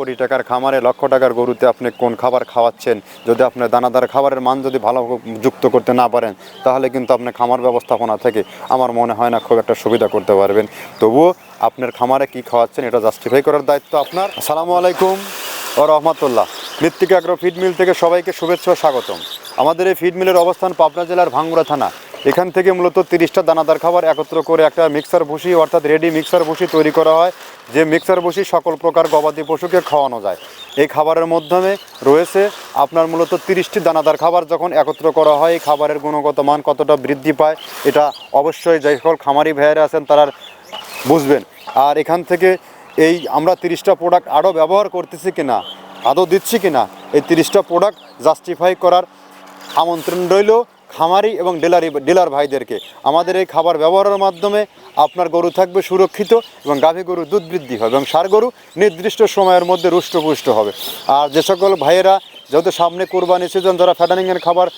কোটি টাকার খামারে, লক্ষ টাকার গরুতে আপনি কোন খাবার খাওয়াচ্ছেন? যদি আপনার দানাদার খাবারের মান যদি ভালো যুক্ত করতে না পারেন, তাহলে কিন্তু আপনি খামার ব্যবস্থাপনা থেকে আমার মনে হয় না খুব একটা সুবিধা করতে পারবেন। তবুও আপনার খামারে কি খাওয়াচ্ছেন এটা জাস্টিফাই করার দায়িত্ব আপনার। আসসালামু আলাইকুম ও রহমতুল্লাহ। মৃত্তিকা আগ্রো ফিড মিল থেকে সবাইকে শুভেচ্ছা স্বাগতম। আমাদের এই ফিড মিলের অবস্থান পাবনা জেলার ভাঙ্গুড়া থানা। এখান থেকে মূলত তিরিশটা দানাদার খাবার একত্র করে একটা মিক্সার ভুসি, অর্থাৎ রেডি মিক্সার ভুসি তৈরি করা হয়, যে মিক্সার ভুসি সকল প্রকার গবাদি পশুকে খাওয়ানো যায়। এই খাবারের মাধ্যমে রয়েছে আপনার মূলত তিরিশটি দানাদার খাবার যখন একত্র করা হয়, এই খাবারের গুণগত মান কতটা বৃদ্ধি পায়, এটা অবশ্যই যে সকল খামারি ভাইয়েরা আছেন তারা বুঝবেন। আর এখান থেকে এই আমরা তিরিশটা প্রোডাক্ট আরও ব্যবহার করতেছি কিনা, আদৌ দিচ্ছি কিনা, এই তিরিশটা প্রোডাক্ট জাস্টিফাই করার আমন্ত্রণ রইল। খামারি এবং ডিলারি, ডিলার ভাইদেরকে। আমাদের এই খাবার ব্যবহারের মাধ্যমে আপনার গরু থাকবে সুরক্ষিত এবং গাভী গরু দুধ বৃদ্ধি হবে এবং সার গরু নির্দিষ্ট সময়ের মধ্যে রুষ্টপুষ্ট হবে। আর যে সকল ভাইয়েরা যেহেতু সামনে কোরবানি সিজন যারা ফ্যাটানিংয়ের খাবার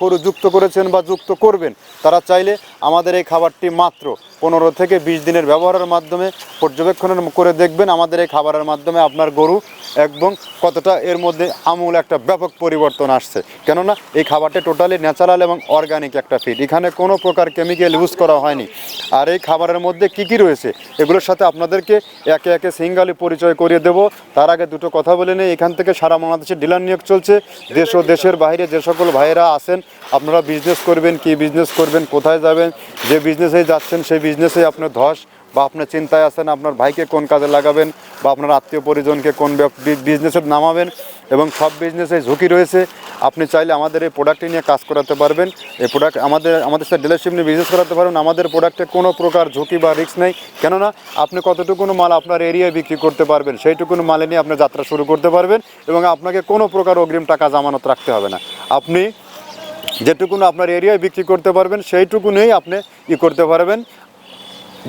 গরু যুক্ত করেছেন বা যুক্ত করবেন, তারা চাইলে আমাদের এই খাবারটি মাত্র পনেরো থেকে বিশ দিনের ব্যবহারের মাধ্যমে পর্যবেক্ষণ করে দেখবেন আমাদের এই খাবারের মাধ্যমে আপনার গরু এবং কতটা এর মধ্যে আমূল একটা ব্যাপক পরিবর্তন আসছে। কেননা এই খাবারটা টোটালি ন্যাচারাল এবং অর্গানিক একটা ফিড এখানে কোনো প্রকার কেমিক্যাল ইউজ করা হয়নি। আর এই খাবারের মধ্যে কি কি রয়েছে? এগুলোর সাথে আপনাদেরকে একে একে সিঙ্গালি পরিচয় করিয়ে দেব। তার আগে দুটো কথা বলে নেই। এখান থেকে সারা বাংলাদেশে ডিলার নিয়োগ চলছে। দেশ ও দেশের বাইরে যে সকল ভাইয়েরা আছেন, আপনারা বিজনেস করবেন, কি বিজনেস করবেন, কোথায় যাবেন, যে বিজনেসে যাচ্ছেন সেই বিজনেসে আপনার ধস বা আপনার চিন্তায় আছেন আপনার ভাইকে কোন কাজে লাগাবেন বা আপনার আত্মীয় পরিজনকে কোন বিজনেসে নামাবেন এবং সব বিজনেসে ঝুঁকি রয়েছে, আপনি চাইলে আমাদের এই প্রোডাক্টটি নিয়ে কাজ করাতে পারবেন। এই প্রোডাক্ট আমাদের আমাদের সাথে ডিলারশিপ নিয়ে বিজনেস করাতে পারবেন। আমাদের প্রোডাক্টে কোনো প্রকার ঝুঁকি বা রিস্ক নেই। কেননা আপনি কতটুকুন মাল আপনার এরিয়ায় বিক্রি করতে পারবেন, সেইটুকুন মালে নিয়ে আপনি যাত্রা শুরু করতে পারবেন এবং আপনাকে কোনো প্রকার অগ্রিম টাকা জামানত রাখতে হবে না। আপনি যেটুকুন আপনার এরিয়ায় বিক্রি করতে পারবেন, সেইটুকুনেই আপনি ই করতে পারবেন।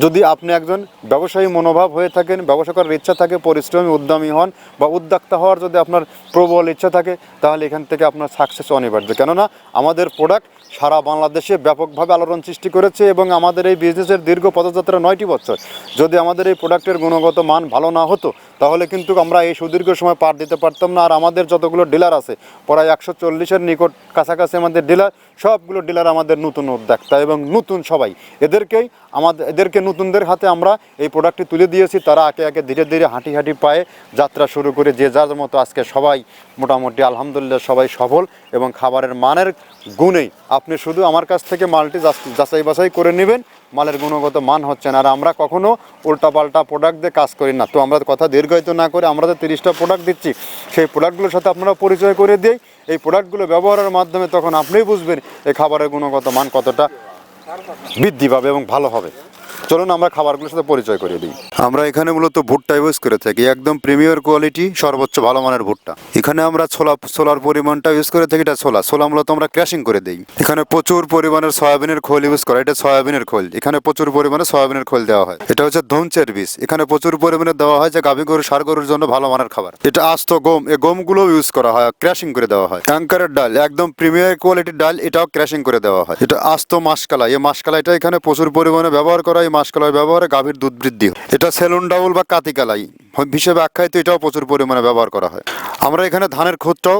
যদি আপনি একজন ব্যবসায়ী মনোভাব হয়ে থাকেন, ব্যবসা করার ইচ্ছা থাকে, পরিশ্রমী, উদ্যমী হন বা উদ্যোক্তা হওয়ার যদি আপনার প্রবল ইচ্ছা থাকে, তাহলে এখান থেকে আপনার সাকসেস অনিবার্য। কেননা আমাদের প্রোডাক্ট সারা বাংলাদেশে ব্যাপকভাবে আলোড়ন সৃষ্টি করেছে এবং আমাদের এই বিজনেসের দীর্ঘ পদযাত্রা নয়টি বছর। যদি আমাদের এই প্রোডাক্টের গুণগত মান ভালো না হতো তাহলে কিন্তু আমরা এই সুদীর্ঘ সময় পার দিতে পারতাম না। আর আমাদের যতগুলো ডিলার আছে, প্রায় একশো চল্লিশের নিকট কাছাকাছি আমাদের ডিলার, সবগুলো ডিলার আমাদের নতুন উদ্যোক্তা এবং নতুন সবাই। এদেরকেই আমাদের, এদেরকে নতুনদের হাতে আমরা এই প্রোডাক্টটি তুলে দিয়েছি। তারা একে একে ধীরে ধীরে হাঁটি হাঁটি পায়ে যাত্রা শুরু করে যে যার মতো আজকে সবাই মোটামুটি আলহামদুলিল্লাহ সবাই সফল এবং খাবারের মানের গুণেই আপনি শুধু আমার কাছ থেকে মালটি যাচ- যাচাই বাছাই করে নেবেন। মালের গুণগত মান হচ্ছে না। আর আমরা কখনো উল্টাপাল্টা প্রোডাক্ট দিয়ে কাজ করি না। তো আমরা কথা দীর্ঘায়িত না করে আমরা যে তিরিশটা প্রোডাক্ট দিচ্ছি, সেই প্রোডাক্টগুলোর সাথে আপনারা পরিচয় করে দিই এই প্রোডাক্টগুলো ব্যবহারের মাধ্যমে তখন আপনিই বুঝবেন এই খাবারের গুণগত মান কতটা বৃদ্ধি পাবে এবং ভালো হবে। চলুন আমরা খাবারগুলোর সাথে পরিচয় করিয়ে দিই। আমরা এখানে মূলত ভুট্টা ইউজ করে থাকি, একদম প্রিমিয়ার কোয়ালিটি, সর্বোচ্চ ভালো মানের ভুট্টা। এখানে আমরা ছোলা, ছোলার পরিমাণটা ইউজ করে থাকি, এটা ছোলা। ছোলা মূলত আমরা ক্র্যাশিং করে দিই। এখানে প্রচুর পরিমাণের সয়াবিনের খোল ইউজ করা এটা সয়াবিনের খোল। এখানে প্রচুর পরিমাণে সয়াবিনের খোল দেওয়া হয়। এটা হচ্ছে ধনচের বীজ। এখানে প্রচুর পরিমাণে দেওয়া হয় যে গাভী গরু সার গরুর জন্য ভালো মানের খাবার। এটা আস্ত গম এই গমগুলো ইউজ করা হয় ক্র্যাশিং করে দেওয়া হয়। অ্যাঙ্কারের ডাল, একদম প্রিমিয়ার কোয়ালিটির ডাল, এটাও ক্র্যাশিং করে দেওয়া হয়। এটা আস্ত মাসকালা এই মাসকালাইটা এখানে প্রচুর পরিমাণে ব্যবহার করা হয় মাস মাসকালাই ব্যবহারে গাভীর দুধ বৃদ্ধি এটা সেলুন ডাউল বা কাতিকালাই হিসেবে আখ্যায়িত, এটাও প্রচুর পরিমাণে ব্যবহার করা হয়। আমরা এখানে ধানের খুদটাও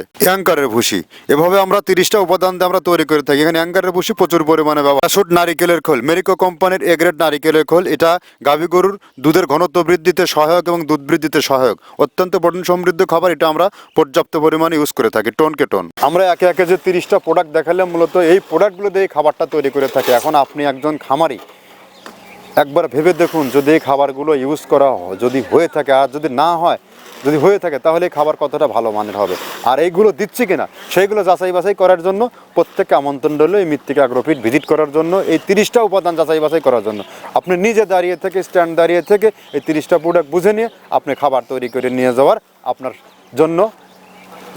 অ্যাঙ্কারের ভুসি। এভাবে আমরা তিরিশটা উপাদান দিয়ে আমরা তৈরি করে থাকি। এখানে অ্যাঙ্কারের ভুসি প্রচুর পরিমাণে ব্যবহার শুট নারিকেলের খোল। মেরিকো কোম্পানির এগ্রেড নারিকেলের খোল। এটা গাভী গরুর দুধের ঘনত্ব বৃদ্ধিতে সহায়ক এবং দুধ বৃদ্ধিতে সহায়ক। অত্যন্ত প্রোটিন সমৃদ্ধ খাবার। এটা আমরা পর্যাপ্ত পরিমাণে ইউজ করে থাকি টনকে টন। আমরা একে একে যে তিরিশটা প্রোডাক্ট দেখালাম, মূলত এই প্রোডাক্টগুলো দিয়ে খাবারটা তৈরি করে থাকি। এখন আপনি একজন খামারি। একবার ভেবে দেখুন যদি এই খাবারগুলো ইউজ করা যদি হয়ে থাকে, আর যদি না হয়, যদি হয়ে থাকে, তাহলে এই খাবার কতটা ভালো মানের হবে? আর এইগুলো দিচ্ছি কিনা? সেইগুলো যাচাই বাছাই করার জন্য, প্রত্যেককে আমন্ত্রণ রইল এই মৃত্তিকা আগ্রোফিট ভিজিট করার জন্য, এই তিরিশটা উপাদান যাচাই বাছাই করার জন্য। আপনি নিজে দাঁড়িয়ে থেকে স্ট্যান্ড দাঁড়িয়ে থেকে এই তিরিশটা প্রোডাক্ট বুঝে নিয়ে আপনি খাবার তৈরি করে নিয়ে যাওয়ার আপনার জন্য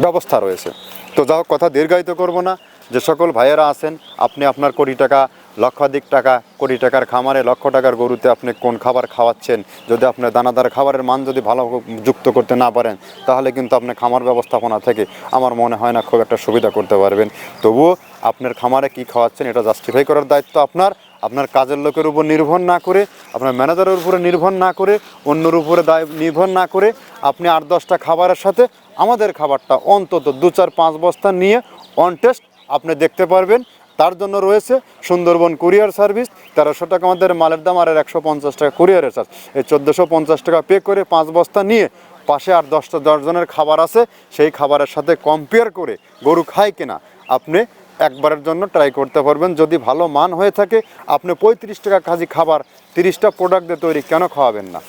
ব্যবস্থা রয়েছে। তো যা হোক কথা দীর্ঘায়িত করব না। যে সকল ভাইয়েরা আছেন, আপনি আপনার কোটি টাকা লক্ষাধিক টাকা, কোটি টাকার খামারে, লক্ষ টাকার গরুতে আপনি কোন খাবার খাওয়াচ্ছেন? যদি আপনার দানাদার খাবারের মান যদি ভালো যুক্ত করতে না পারেন, তাহলে কিন্তু আপনি খামার ব্যবস্থাপনা থেকে আমার মনে হয় না খুব একটা সুবিধা করতে পারবেন। তবুও আপনার খামারে কি খাওয়াচ্ছেন এটা জাস্টিফাই করার দায়িত্ব আপনার। আপনার কাজের লোকের উপর নির্ভর না করে, আপনার ম্যানেজারের উপরে নির্ভর না করে, অন্যর উপরে দায় নির্ভর না করে আপনি আট দশটা খাবারের সাথে আমাদের খাবারটা অন্তত দু চার পাঁচ বস্তা নিয়ে অন টেস্ট আপনি দেখতে পারবেন। তার জন্য রয়েছে সুন্দরবন কুরিয়ার সার্ভিস। তেরোশো টাকা আমাদের মালের দাম আর একশো পঞ্চাশ টাকা কুরিয়ারের চার্জ। এই চোদ্দোশো পঞ্চাশ টাকা পে করে পাঁচ বস্তা নিয়ে পাশে আর দশটা দশজনের খাবার আছে। সেই খাবারের সাথে কম্পেয়ার করে গরু খায় কিনা আপনি একবারের জন্য ট্রাই করতে পারবেন। যদি ভালো মান হয়ে থাকে, আপনি পঁয়ত্রিশ টাকা কাজী খাবার তিরিশটা প্রোডাক্ট দিয়ে তৈরি কেন খাওয়াবেন না?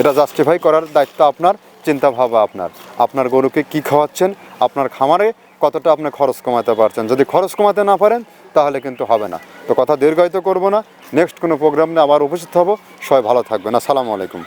এটা জাস্টিফাই করার দায়িত্ব আপনার চিন্তা ভাবা আপনার। আপনার গরুকে কি খাওয়াচ্ছেন, আপনার খামারে কতটা আপনি খরচ কমাতে পারছেন? যদি খরচ কমাতে না পারেন, তাহলে কিন্তু হবে না। তো কথা দীর্ঘায়িত করব না। নেক্সট কোনো প্রোগ্রাম নিয়ে আবার উপস্থিত হব। সবাই ভালো থাকবেন। আসসালামু আলাইকুম।